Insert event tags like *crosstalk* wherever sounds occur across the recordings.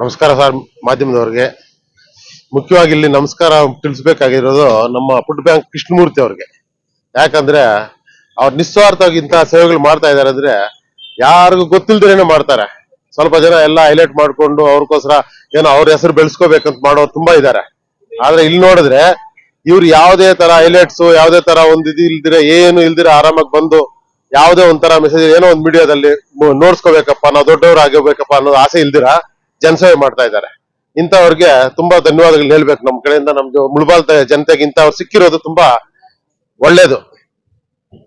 ನಮಸ್ಕಾರ ಸರ್ ಮಾಧ್ಯಮದವ್ರಿಗೆ. ಮುಖ್ಯವಾಗಿ ಇಲ್ಲಿ ನಮಸ್ಕಾರ ತಿಳಿಸ್ಬೇಕಾಗಿರೋದು ನಮ್ಮ ಫುಡ್ ಬ್ಯಾಂಕ್ ಕೃಷ್ಣಮೂರ್ತಿ ಅವ್ರಿಗೆ. ಯಾಕಂದ್ರೆ ಅವ್ರು ನಿಸ್ವಾರ್ಥವಾಗಿ ಇಂತಹ ಸೇವೆಗಳು ಮಾಡ್ತಾ ಇದಾರೆ ಅಂದ್ರೆ ಯಾರಿಗೂ ಗೊತ್ತಿಲ್ದೇನೆ ಮಾಡ್ತಾರೆ. ಸ್ವಲ್ಪ ಜನ ಎಲ್ಲ ಹೈಲೈಟ್ ಮಾಡ್ಕೊಂಡು ಅವ್ರಿಗೋಸ್ಕರ ಏನೋ ಅವ್ರ ಹೆಸರು ಬೆಳೆಸ್ಕೋಬೇಕಂತ ಮಾಡೋರು ತುಂಬಾ ಇದಾರೆ ಆದ್ರೆ ಇಲ್ಲಿ ನೋಡಿದ್ರೆ ಇವ್ರು ಯಾವುದೇ ತರ ಹೈಲೈಟ್ಸ್, ಯಾವುದೇ ತರ ಒಂದ್ ಇದು ಇಲ್ದಿರ ಏನು ಇಲ್ದಿರ ಆರಾಮಾಗಿ ಬಂದು ಯಾವುದೇ ಒಂಥರ ಮೆಸೇಜ್ ಏನೋ ಒಂದು ಮೀಡಿಯಾದಲ್ಲಿ ನೋಡ್ಸ್ಕೋಬೇಕಪ್ಪ, ನಾವು ದೊಡ್ಡವ್ರು ಆಗಬೇಕಪ್ಪ ಅನ್ನೋದು ಆಸೆ ಇಲ್ದಿರ? ಜನಸೇವೆ ಮಾಡ್ತಾ ಇದ್ದಾರೆ. ಇಂಥವ್ರಿಗೆ ತುಂಬಾ ಧನ್ಯವಾದಗಳು ಹೇಳ್ಬೇಕು ನಮ್ಮ ಕಡೆಯಿಂದ. ನಮ್ದು ಮುಳಬಾಲ್ ಜನತೆಗೆ ಇಂಥವ್ರು ಸಿಕ್ಕಿರೋದು ತುಂಬಾ ಒಳ್ಳೇದು.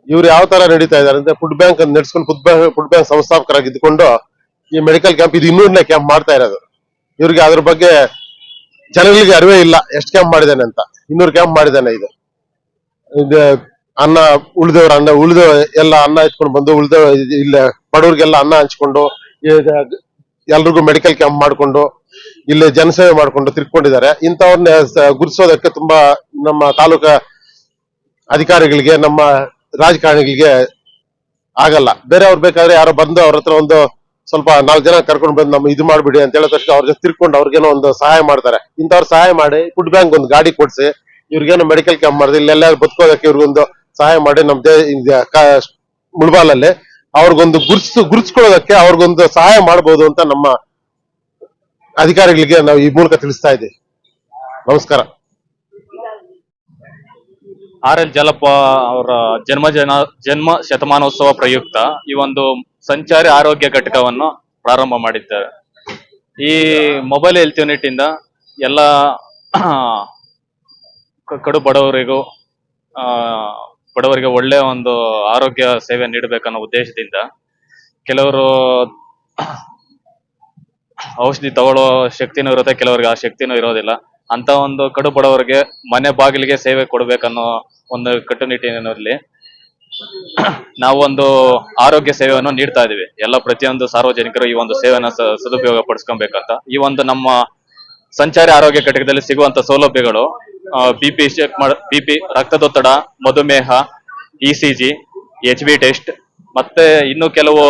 ಇವ್ರು ಯಾವ ತರ ನಡೀತಾ ಇದಾರೆ ಅಂದ್ರೆ ಫುಡ್ ಬ್ಯಾಂಕ್ ಅನ್ನು ನಡೆಸ್ಕೊಂಡು ಫುಡ್ ಬ್ಯಾಂಕ್ ಫುಡ್ ಬ್ಯಾಂಕ್ ಸಂಸ್ಥಾಪಕರಾಗಿ ಇದ್ಕೊಂಡು ಈ ಮೆಡಿಕಲ್ ಕ್ಯಾಂಪ್ ಇದು ಇನ್ನೂರನೇ ಕ್ಯಾಂಪ್ ಮಾಡ್ತಾ ಇರೋದು. ಇವ್ರಿಗೆ ಅದ್ರ ಬಗ್ಗೆ ಜನಗಳಿಗೆ ಅರಿವೇ ಇಲ್ಲ. ಎಷ್ಟು ಕ್ಯಾಂಪ್ ಮಾಡಿದಾನೆ ಅಂತ. ಇನ್ನೂರು ಕ್ಯಾಂಪ್ ಮಾಡಿದಾನೆ ಇದು. ಅನ್ನ ಉಳಿದವ್ರ, ಅನ್ನ ಉಳಿದ ಎಲ್ಲ ಅನ್ನ ಇಟ್ಕೊಂಡು ಬಂದು ಉಳಿದ ಇಲ್ಲ ಬಡವ್ರಿಗೆಲ್ಲ ಅನ್ನ ಹಂಚ್ಕೊಂಡು ಎಲ್ರಿಗೂ ಮೆಡಿಕಲ್ ಕ್ಯಾಂಪ್ ಮಾಡ್ಕೊಂಡು, ಇಲ್ಲಿ ಜನಸೇವೆ ಮಾಡ್ಕೊಂಡು ತಿರ್ಕೊಂಡಿದ್ದಾರೆ. ಇಂಥವ್ರನ್ನ ಗುರುತಿಸೋದಕ್ಕೆ ತುಂಬಾ ನಮ್ಮ ತಾಲೂಕಾ ಅಧಿಕಾರಿಗಳಿಗೆ, ನಮ್ಮ ರಾಜಕಾರಣಿಗಳಿಗೆ ಆಗಲ್ಲ. ಬೇರೆ ಅವ್ರು ಬೇಕಾದ್ರೆ ಯಾರೋ ಬಂದು ಅವ್ರ ಹತ್ರ ಒಂದು ಸ್ವಲ್ಪ ನಾಲ್ಕು ಜನ ಕರ್ಕೊಂಡು ಬಂದು ನಮ್ಮ ಇದು ಮಾಡ್ಬಿಡಿ ಅಂತ ಹೇಳಿದ ತಕ್ಷಣ ಅವ್ರ ಜೊತೆ ತಿರ್ಕೊಂಡು ಅವ್ರಿಗೇನೋ ಒಂದು ಸಹಾಯ ಮಾಡ್ತಾರೆ. ಇಂಥವ್ರ ಸಹಾಯ ಮಾಡಿ ಫುಡ್ ಬ್ಯಾಂಕ್ ಒಂದು ಗಾಡಿ ಕೊಡಿಸಿ, ಇವ್ರಿಗೇನು ಮೆಡಿಕಲ್ ಕ್ಯಾಂಪ್ ಮಾಡಿದ್ರೆ ಇಲ್ಲೆಲ್ಲ ಬದುಕೋದಕ್ಕೆ ಇವ್ರಿಗೊಂದು ಸಹಾಯ ಮಾಡಿ ನಮ್ಮ ದೇ ಮುಳ್ಬಾಲಲ್ಲಿ ಅವ್ರಿಗೊಂದು ಗುರ್ಸ್, ಗುರ್ಸ್ಕೊಳ್ಳೋದಕ್ಕೆ ಅವ್ರಿಗೊಂದು ಸಹಾಯ ಮಾಡಬಹುದು ಅಂತ ನಮ್ಮ ಅಧಿಕಾರಿಗಳಿಗೆ ನಾವು ಈ ಮೂಲಕ ತಿಳಿಸ್ತಾ ಇದ್ದೀವಿ. ನಮಸ್ಕಾರ. ಆರ್ ಎಲ್ ಜಲಪ್ಪ ಅವರ ಜನ್ಮ ಜನ, ಜನ್ಮ ಶತಮಾನೋತ್ಸವ ಪ್ರಯುಕ್ತ ಈ ಒಂದು ಸಂಚಾರಿ ಆರೋಗ್ಯ ಘಟಕವನ್ನು ಪ್ರಾರಂಭ ಮಾಡಿದ್ದಾರೆ. ಈ ಮೊಬೈಲ್ ಹೆಲ್ತ್ ಯೂನಿಟ್ ಇಂದ ಎಲ್ಲ ಕಡು ಬಡವರಿಗೂ ಬಡವರಿಗೆ ಒಳ್ಳೆಯ ಒಂದು ಆರೋಗ್ಯ ಸೇವೆ ನೀಡಬೇಕನ್ನೋ ಉದ್ದೇಶದಿಂದ ಕೆಲವರು ಔಷಧಿ ತಗೊಳ್ಳೋ ಶಕ್ತಿನೂ ಇರುತ್ತೆ, ಕೆಲವರಿಗೆ ಆ ಶಕ್ತಿನೂ ಇರೋದಿಲ್ಲ. ಅಂತ ಒಂದು ಕಡು ಬಡವರಿಗೆ ಮನೆ ಬಾಗಿಲಿಗೆ ಸೇವೆ ಕೊಡ್ಬೇಕನ್ನೋ ಒಂದು ಕಟ್ಟುನಿಟ್ಟಿನಲ್ಲಿ ನಾವು ಒಂದು ಆರೋಗ್ಯ ಸೇವೆಯನ್ನು ನೀಡ್ತಾ ಇದೀವಿ ಎಲ್ಲ ಪ್ರತಿಯೊಂದು ಸಾರ್ವಜನಿಕರು ಈ ಒಂದು ಸೇವೆನ ಸದುಪಯೋಗ ಪಡಿಸ್ಕೊಬೇಕಂತ. ಈ ಒಂದು ನಮ್ಮ ಸಂಚಾರಿ ಆರೋಗ್ಯ ಘಟಕದಲ್ಲಿ ಸಿಗುವಂತ ಸೌಲಭ್ಯಗಳು ಬಿ ಪಿ ಚೆಕ್ ಮಾಡ ಬಿ ಪಿ ರಕ್ತದೊತ್ತಡ, ಮಧುಮೇಹ E C G H B test ಮತ್ತೆ ಇನ್ನು ಕೆಲವು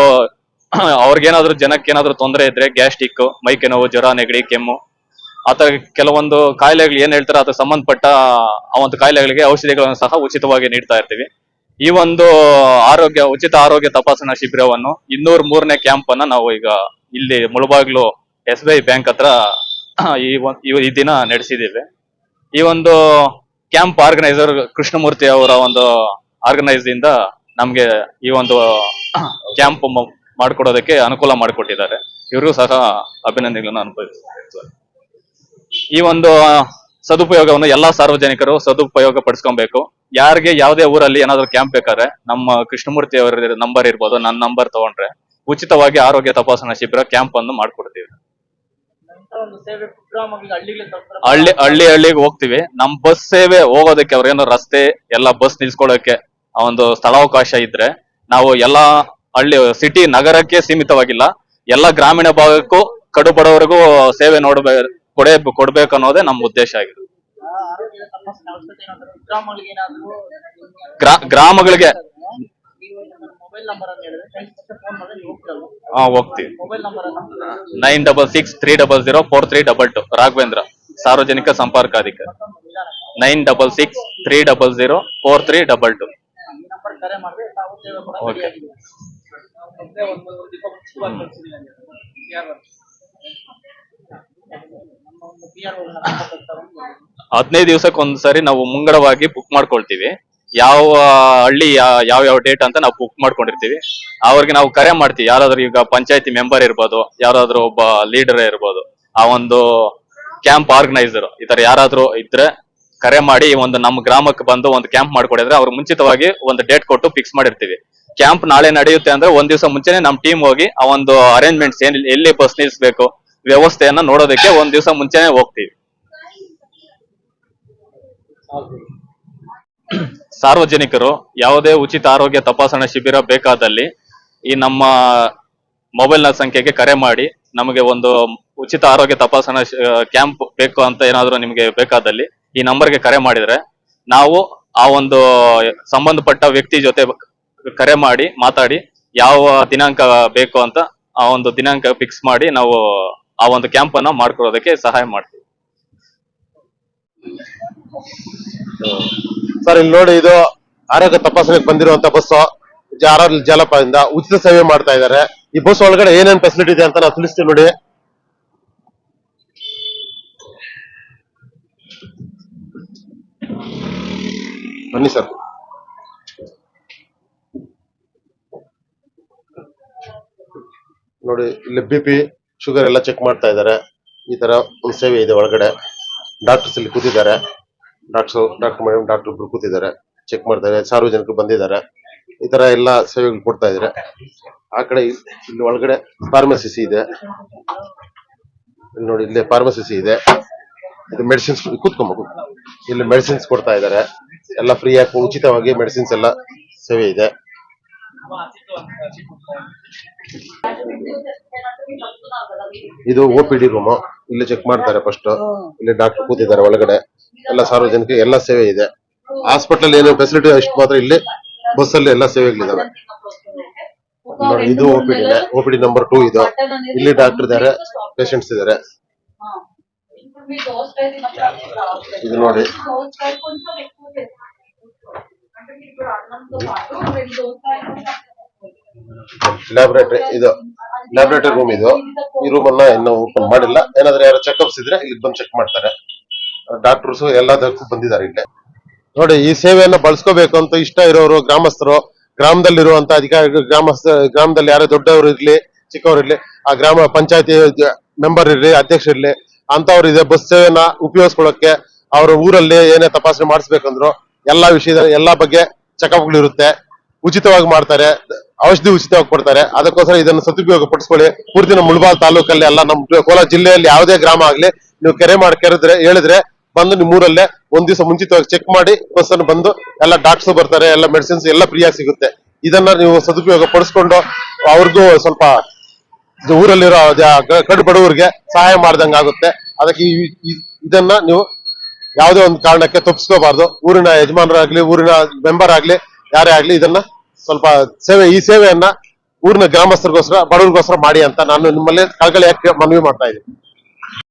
*clears throat* ಅವ್ರಿಗೇನಾದ್ರೂ ಜನಕ್ಕೆ ಏನಾದ್ರು ತೊಂದರೆ ಇದ್ರೆ ಗ್ಯಾಸ್ಟಿಕ್ ಮೈಕೆ ನೋವು, ಜ್ವರ, ನೆಗಡಿ, ಕೆಮ್ಮು ಆತರ ಕೆಲವೊಂದು ಕಾಯಿಲೆಗಳು ಏನ್ ಹೇಳ್ತಾರೆ ಅದಕ್ಕೆ ಸಂಬಂಧಪಟ್ಟ ಆ ಒಂದು ಕಾಯಿಲೆಗಳಿಗೆ ಔಷಧಿಗಳನ್ನು ಸಹ ಉಚಿತವಾಗಿ ನೀಡ್ತಾ ಇರ್ತೀವಿ. ಈ ಒಂದು ಆರೋಗ್ಯ, ಉಚಿತ ಆರೋಗ್ಯ ತಪಾಸಣಾ ಶಿಬಿರವನ್ನು ಇನ್ನೂರ್ ಮೂರನೇ ಕ್ಯಾಂಪ್ ಅನ್ನ ನಾವು ಈಗ ಇಲ್ಲಿ Mulbagal S B I bank ಹತ್ರ *clears throat* ಈ ಈ ದಿನ ನಡೆಸಿದ್ದೇವೆ. ಈ ಒಂದು ಕ್ಯಾಂಪ್ ಆರ್ಗನೈಸರ್ ಕೃಷ್ಣಮೂರ್ತಿ ಅವರ ಒಂದು ಆರ್ಗನೈಸ್ ಇಂದ ನಮ್ಗೆ ಈ ಒಂದು ಕ್ಯಾಂಪ್ ಮಾಡ್ಕೊಡೋದಕ್ಕೆ ಅನುಕೂಲ ಮಾಡಿಕೊಟ್ಟಿದ್ದಾರೆ. ಇವರಿಗೂ ಸಹ ಅಭಿನಂದನೆಗಳನ್ನು ಅನುಭವಿಸ್ತಾರೆ ಈ ಒಂದು ಸದುಪಯೋಗವನ್ನು ಎಲ್ಲಾ ಸಾರ್ವಜನಿಕರು ಸದುಪಯೋಗ ಪಡಿಸ್ಕೊಬೇಕು. ಯಾರಿಗೆ ಯಾವುದೇ ಊರಲ್ಲಿ ಏನಾದ್ರು ಕ್ಯಾಂಪ್ ಬೇಕಾದ್ರೆ ನಮ್ಮ ಕೃಷ್ಣಮೂರ್ತಿ ಅವರ ನಂಬರ್ ಇರ್ಬೋದು, ನನ್ನ ನಂಬರ್ ತಗೊಂಡ್ರೆ ಉಚಿತವಾಗಿ ಆರೋಗ್ಯ ತಪಾಸಣಾ ಶಿಬಿರ ಕ್ಯಾಂಪ್ ಅನ್ನು ಮಾಡ್ಕೊಡ್ತೀವಿ ಒಂದು ಸೇವೆ ಕುಗ್ರಾಮಗಳಿಗೆ ಹಳ್ಳಿಗಳಿಗೆ ತಲುಪಿದ್ರೆ ಹಳ್ಳಿ ಹಳ್ಳಿ ಹಳ್ಳಿಗೆ ಹೋಗ್ತಿವಿ. ನಮ್ ಬಸ್ ಸೇವೆ ಹೋಗೋದಕ್ಕೆ ಅವ್ರೇನು ರಸ್ತೆ ಎಲ್ಲ ಬಸ್ ನಿಲ್ಸ್ಕೊಳ್ಳೋಕೆ ಆ ಒಂದು ಸ್ಥಳಾವಕಾಶ ಇದ್ರೆ ನಾವು ಎಲ್ಲಾ ಹಳ್ಳಿ ಸಿಟಿ ನಗರಕ್ಕೆ ಸೀಮಿತವಾಗಿಲ್ಲ. ಎಲ್ಲಾ ಗ್ರಾಮೀಣ ಭಾಗಕ್ಕೂ ಕಡು ಬಡವರಿಗೂ ಸೇವೆ ನೋಡ್ಬೇ ಕೊಡೇ ಕೊಡ್ಬೇಕು ಅನ್ನೋದೇ ನಮ್ಮ ಉದ್ದೇಶ ಆಗಿದೆ. ಗ್ರಾಮಗಳಿಗೆ ಹೋಗ್ತೀವಿ. ಮೊಬೈಲ್ ನಂಬರ್ ಅನ್ನು nine double six three double zero four three double two Raghavendra ಸಾರ್ವಜನಿಕ ಸಂಪರ್ಕ ಅಧಿಕಾರಿ nine double six three double zero four three double two. Okay. ಹದಿನೈದು ದಿವಸಕ್ಕೆ ಒಂದ್ಸರಿ ನಾವು ಮುಂಗಡವಾಗಿ ಬುಕ್ ಮಾಡ್ಕೊಳ್ತೀವಿ. ಯಾವ ಹಳ್ಳಿ ಯಾವ ಯಾವ ಡೇಟ್ ಅಂತ ನಾವು ಬುಕ್ ಮಾಡ್ಕೊಂಡಿರ್ತೀವಿ. ಅವ್ರಿಗೆ ನಾವು ಕರೆ ಮಾಡ್ತೀವಿ. ಯಾರಾದ್ರೂ ಈಗ ಪಂಚಾಯತಿ ಮೆಂಬರ್ ಇರ್ಬೋದು, ಯಾರಾದ್ರೂ ಒಬ್ಬ ಲೀಡರ್ ಇರ್ಬೋದು, ಆ ಒಂದು ಕ್ಯಾಂಪ್ ಆರ್ಗನೈಸರ್ ಈ ತರ ಯಾರಾದ್ರೂ ಇದ್ರೆ ಕರೆ ಮಾಡಿ ಒಂದು ನಮ್ಮ ಗ್ರಾಮಕ್ಕೆ ಬಂದು ಒಂದು ಕ್ಯಾಂಪ್ ಮಾಡ್ಕೊಡಿದ್ರೆ ಅವ್ರು ಮುಂಚಿತವಾಗಿ ಒಂದು ಡೇಟ್ ಕೊಟ್ಟು ಫಿಕ್ಸ್ ಮಾಡಿರ್ತೀವಿ. ಕ್ಯಾಂಪ್ ನಾಳೆ ನಡೆಯುತ್ತೆ ಅಂದ್ರೆ ಒಂದ್ ದಿವಸ ಮುಂಚೆನೆ ನಮ್ಮ ಟೀಮ್ ಹೋಗಿ ಆ ಒಂದು ಅರೇಂಜ್ಮೆಂಟ್ಸ್ ಏನ್, ಎಲ್ಲಿ ಬಸ್ ನಿಲ್ಸ್ಬೇಕು, ವ್ಯವಸ್ಥೆಯನ್ನ ನೋಡೋದಕ್ಕೆ ಒಂದ್ ದಿವಸ ಮುಂಚೆನೆ ಹೋಗ್ತೀವಿ. ಸಾರ್ವಜನಿಕರು ಯಾವುದೇ ಉಚಿತ ಆರೋಗ್ಯ ತಪಾಸಣಾ ಶಿಬಿರ ಬೇಕಾದಲ್ಲಿ ಈ ನಮ್ಮ ಮೊಬೈಲ್ನ ಸಂಖ್ಯೆಗೆ ಕರೆ ಮಾಡಿ ನಮಗೆ ಒಂದು ಉಚಿತ ಆರೋಗ್ಯ ತಪಾಸಣಾ ಕ್ಯಾಂಪ್ ಬೇಕು ಅಂತ ಏನಾದರೂ ನಿಮಗೆ ಬೇಕಾದಲ್ಲಿ ಈ ನಂಬರ್ಗೆ ಕರೆ ಮಾಡಿದ್ರೆ ನಾವು ಆ ಒಂದು ಸಂಬಂಧಪಟ್ಟ ವ್ಯಕ್ತಿ ಜೊತೆ ಕರೆ ಮಾಡಿ ಮಾತಾಡಿ ಯಾವ ದಿನಾಂಕ ಬೇಕು ಅಂತ ಆ ಒಂದು ದಿನಾಂಕ ಫಿಕ್ಸ್ ಮಾಡಿ ನಾವು ಆ ಒಂದು ಕ್ಯಾಂಪ್ ಅನ್ನ ಮಾಡ್ಕೊಳ್ಳೋದಕ್ಕೆ ಸಹಾಯ ಮಾಡ್ತೀವಿ. ಸರ್ ಇಲ್ಲಿ ನೋಡಿ ಇದು ಆರೋಗ್ಯ ತಪಾಸಣೆಗೆ ಬಂದಿರುವಂತ ಬಸ್ ಜಾರಲ್ ಜಲಪದಿಂದ ಉಚಿತ ಸೇವೆ ಮಾಡ್ತಾ ಇದ್ದಾರೆ. ಈ ಬಸ್ ಒಳಗಡೆ ಏನೇನ್ ಫೆಸಿಲಿಟಿ ಇದೆ ಅಂತ ನಾವು ತಿಳಿಸ್ತೀವಿ ನೋಡಿ. ಬನ್ನಿ ಸರ್. ನೋಡಿ, ಇಲ್ಲಿ ಬಿ ಪಿ ಶುಗರ್ ಎಲ್ಲ ಚೆಕ್ ಮಾಡ್ತಾ ಇದ್ದಾರೆ. ಈ ತರ ಒಂದು ಸೇವೆ ಇದೆ ಒಳಗಡೆ. ಡಾಕ್ಟರ್ಸ್ ಇಲ್ಲಿ ಕೂತಿದ್ದಾರೆ. ಡಾಕ್ಟರ್ ಡಾಕ್ಟರ್ ಮೇಡಮ್, ಡಾಕ್ಟರ್ ಇಬ್ರು ಕೂತಿದ್ದಾರೆ. ಚೆಕ್ ಮಾಡ್ತಾರೆ ಸಾರ್ವಜನಿಕರು ಬಂದಿದ್ದಾರೆ. ಈ ತರ ಎಲ್ಲ ಸೇವೆಗಳು ಕೊಡ್ತಾ ಇದ್ದಾರೆ. ಆ ಕಡೆ ಇಲ್- ಇಲ್ಲಿ ಒಳಗಡೆ ಫಾರ್ಮಸಿಸಿ ಇದೆ. ನೋಡಿ, ಇಲ್ಲಿ ಫಾರ್ಮಸಿಸಿ ಇದೆ. ಇದು ಮೆಡಿಸಿನ್ಸ್ ಕೂತ್ಕೊಂಬ ಇಲ್ಲಿ ಮೆಡಿಸಿನ್ಸ್ ಕೊಡ್ತಾ ಇದ್ದಾರೆ. ಎಲ್ಲ ಫ್ರೀ ಆಗಿ ಉಚಿತವಾಗಿ ಮೆಡಿಸಿನ್ಸ್ ಎಲ್ಲ ಸೇವೆ ಇದೆ. ಇದು ಒ ಪಿ ಡಿ ರೂಮು ಇಲ್ಲಿ ಚೆಕ್ ಮಾಡ್ತಾರೆ ಫಸ್ಟ್ ಇಲ್ಲಿ ಡಾಕ್ಟರ್ ಕೂತಿದ್ದಾರೆ ಒಳಗಡೆ. ಎಲ್ಲ ಸಾರ್ವಜನಿಕ ಎಲ್ಲ ಸೇವೆ ಇದೆ. ಹಾಸ್ಪಿಟಲ್ ಏನು ಫೆಸಿಲಿಟಿ ಅಷ್ಟು ಮಾತ್ರ ಇಲ್ಲಿ ಬಸ್ ಅಲ್ಲಿ ಎಲ್ಲ ಸೇವೆಗಳಿದಾವೆ. ಇದು O P D O P D number two ಇದು. ಇಲ್ಲಿ ಡಾಕ್ಟರ್ ಇದ್ದಾರೆ ಪೇಷಂಟ್ಸ್ ಇದ್ದಾರೆ. ಇದು ನೋಡಿ. ಲ್ಯಾಬ್ರೇಟರಿ ಇದು ಲ್ಯಾಬ್ರೇಟರಿ ರೂಮ್ ಇದು. ಈ ರೂಮ್ ಅನ್ನ ಇನ್ನೂ ಓಪನ್ ಮಾಡಿಲ್ಲ. ಏನಾದ್ರೆ ಯಾರು ಚೆಕ್ಅಪ್ಸ್ ಇದ್ರೆ ಇಲ್ಲಿ ಬಂದು ಚೆಕ್ ಮಾಡ್ತಾರೆ. ಡಾಕ್ಟರ್ಸ್ ಎಲ್ಲದಕ್ಕೂ ಬಂದಿದ್ದಾರೆ ಇಲ್ಲಿ. ನೋಡಿ, ಈ ಸೇವೆಯನ್ನ ಬಳಸ್ಕೋಬೇಕು ಅಂತ ಇಷ್ಟ ಇರೋರು, ಗ್ರಾಮಸ್ಥರು, ಗ್ರಾಮದಲ್ಲಿರುವಂತ ಅಧಿಕಾರಿ, ಗ್ರಾಮಸ್ಥ, ಗ್ರಾಮದಲ್ಲಿ ಯಾರೇ ದೊಡ್ಡವರು ಇರ್ಲಿ, ಚಿಕ್ಕವರು ಇರ್ಲಿ, ಆ ಗ್ರಾಮ ಪಂಚಾಯತಿ ಮೆಂಬರ್ ಇರ್ಲಿ, ಅಧ್ಯಕ್ಷ ಇರ್ಲಿ ಅಂತವ್ರು ಇದೆ, ಬಸ್ ಸೇವೆನ ಉಪಯೋಗಿಸ್ಕೊಳ್ಳೋಕೆ ಅವ್ರ ಊರಲ್ಲಿ ಏನೇ ತಪಾಸಣೆ ಮಾಡಿಸ್ಬೇಕಂದ್ರು ಎಲ್ಲಾ ವಿಷಯದ, ಎಲ್ಲಾ ಬಗ್ಗೆ ಚೆಕಪ್ಗಳು ಇರುತ್ತೆ ಉಚಿತವಾಗಿ ಮಾಡ್ತಾರೆ, ಔಷಧಿ ಉಚಿತವಾಗಿ ಕೊಡ್ತಾರೆ. ಅದಕ್ಕೋಸ್ಕರ ಇದನ್ನು ಸದುಪಯೋಗ ಪಡಿಸ್ಕೊಳ್ಳಿ ಪೂರ್ತಿ ನಮ್ಮ ಮುಳಬಾಲ್ ತಾಲೂಕಲ್ಲಿ ಎಲ್ಲ ನಮ್ಮ ಕೋಲಾರ ಜಿಲ್ಲೆಯಲ್ಲಿ ಯಾವುದೇ ಗ್ರಾಮ ಆಗ್ಲಿ, ನೀವು ಕೆರೆ ಮಾಡಿ ಕೆರೆದ್ರೆ, ಹೇಳಿದ್ರೆ ಬಂದು ನಿಮ್ಮ ಊರಲ್ಲೇ ಒಂದ್ ದಿವಸ ಮುಂಚಿತವಾಗಿ ಚೆಕ್ ಮಾಡಿ ಬಸ್ ಅನ್ನು ಬಂದು ಎಲ್ಲ ಡಾಕ್ಟರ್ಸ್ ಬರ್ತಾರೆ, ಎಲ್ಲ ಮೆಡಿಸಿನ್ಸ್ ಎಲ್ಲ ಫ್ರೀಯಾಗಿ ಸಿಗುತ್ತೆ. ಇದನ್ನ ನೀವು ಸದುಪಯೋಗ ಪಡಿಸ್ಕೊಂಡು ಅವ್ರಿಗೂ ಸ್ವಲ್ಪ ಊರಲ್ಲಿರೋ ಕಡು ಬಡವರಿಗೆ ಸಹಾಯ ಮಾಡ್ದಂಗಾಗುತ್ತೆ. ಅದಕ್ಕೆ ಇದನ್ನ ನೀವು ಯಾವುದೇ ಒಂದು ಕಾರಣಕ್ಕೆ ತಪ್ಪಿಸ್ಕೋಬಾರ್ದು. ಊರಿನ ಯಜಮಾನರಾಗ್ಲಿ, ಊರಿನ ಮೆಂಬರ್ ಆಗ್ಲಿ, ಯಾರೇ ಆಗ್ಲಿ ಇದನ್ನ ಸ್ವಲ್ಪ ಸೇವೆ, ಈ ಸೇವೆಯನ್ನ ಊರಿನ ಗ್ರಾಮಸ್ಥರಿಗೋಸ್ಕರ, ಬಡವರಿಗೋಸ್ಕರ ಮಾಡಿ ಅಂತ ನಾನು ನಿಮ್ಮಲ್ಲಿ ಕಳಕಳಿಯಾಗಿ ಮನವಿ ಮಾಡ್ತಾ ಇದ್ದೀನಿ.